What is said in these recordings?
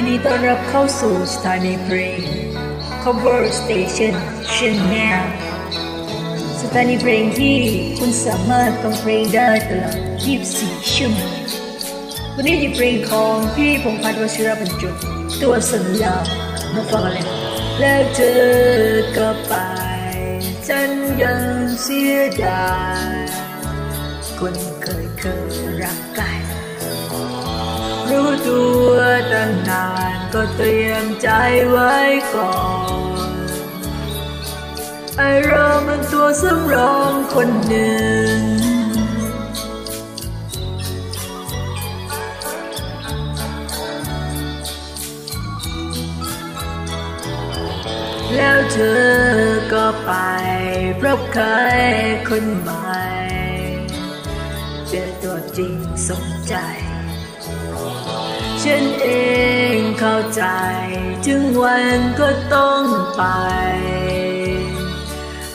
ยินดีต้อนรับเข้าสู่สถานีเพลง Cover Station Chanel สถานีเพลงที่คุณสามารถฟังเพลงได้ตลอด 24 ชั่วโมงวันนี้มีเพลงของพี่พงษ์พัฒน์วชิรบรรจบตัวสัญญามาฟังกันเลยแล้วเธอก็ไป ฉันยังเสียดายคนเคยเคยรักกันรู้ตัวตั้ง ก็เตรียมใจไว้ก่อนไอเรามันตัวสำรองคนหนึ่ง แล้วเธอก็ไปพบใครคนใหม่เจอตัวจริงสมใจ ฉันเอง เข้าใจ ถึงวันก็ต้องไป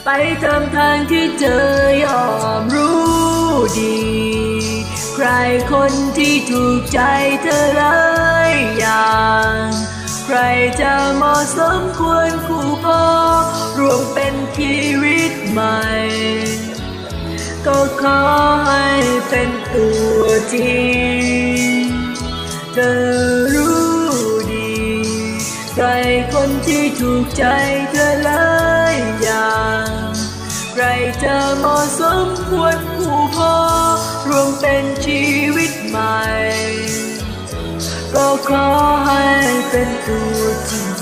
ไปตามทางที่เธอยอมรู้ดี ใครคนที่ถูกใจเธอหลายอย่าง ใครจะเหมาะสมควรคู่พอรวมเป็นชีวิตใหม่ ก็ขอให้เป็นตัวจริงเธอ คนที่ถูกใจเธอหลายอย่าง ใครจะเหมาะสมควรคู่พอรวมเป็นชีวิตใหม่ ก็ขอให้เป็นตัวจริง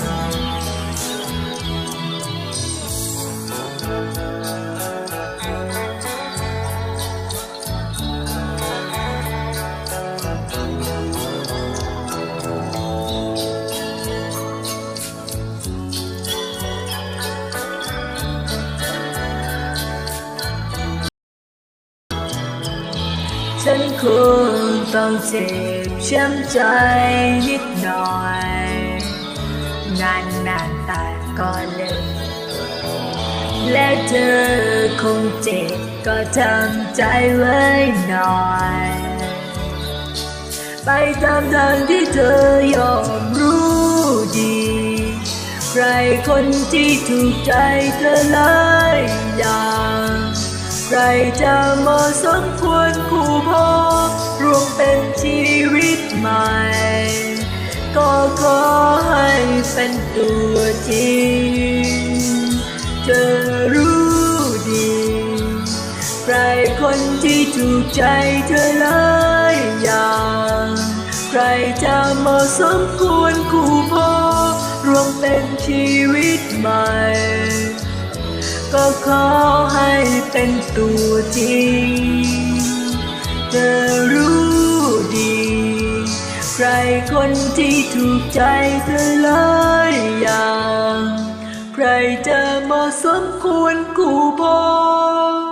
ฉันคงต้องเจ็บช้ำใจนิดหน่อย นานนานๆแต่ก็เลยและเธอคงเจ็บก็ทำใจไว้หน่อย ไปตามทางที่เธอยอมรู้ดี ใครคนที่ถูกใจเธอหลายอย่าง ใครจะเหมาะสมควรคู่พอรวมเป็นชีวิตใหม่ ก็ขอให้เป็นตัวจริงเธอรู้ดี ใครคนที่ถูกใจเธอหลายอย่างใครจะเหมาะสมควรคู่พอรวมเป็นชีวิตใหม่ ก็ขอให้เป็นตัวจริงเธอรู้ดี ใครคนที่ถูกใจเธอหลายอย่าง ใครจะเหมาะสมควรกูบอก